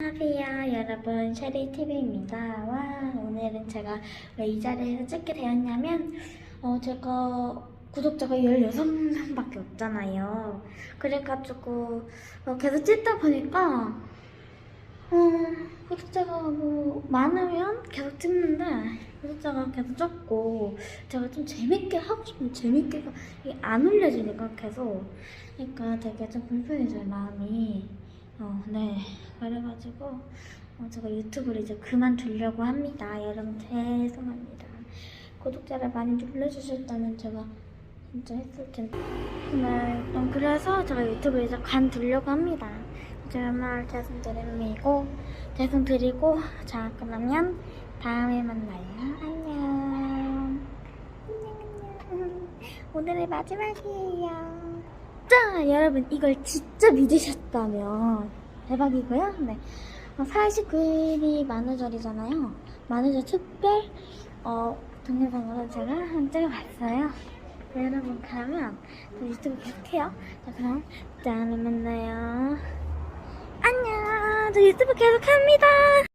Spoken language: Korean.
안녕하세요 여러분. 쉐리TV입니다. 와 오늘은 제가 왜 이 자리에서 찍게 되었냐면 어 제가 구독자가 16명 밖에 없잖아요. 그래가지고 어, 계속 찍다 보니까 어 구독자가 뭐 많으면 계속 찍는데 구독자가 계속 적고 제가 좀 재밌게 하고 싶은데 재밌게가 안 올려지니까 계속. 그러니까 되게 좀 불편해져요 마음이 어, 네. 그래가지고 어, 제가 유튜브를 이제 그만두려고 합니다. 여러분 죄송합니다. 구독자를 많이 눌러주셨다면 제가 진짜 했을 텐데. 네, 좀 그래서 제가 유튜브를 이제 관두려고 합니다. 정말 죄송드립니다. 죄송드리고 자 그러면 다음에 만나요. 안녕. 안녕 안녕. 오늘의 마지막이에요. 자, 여러분 이걸 진짜 믿으셨다면 대박이고요. 네. 49일이 만우절이잖아요. 만우절 특별 어, 동영상으로 제가 한 찍어봤어요. 네, 여러분 그러면 저 유튜브 계속해요. 자, 그럼 다음에 만나요. 안녕. 저 유튜브 계속합니다.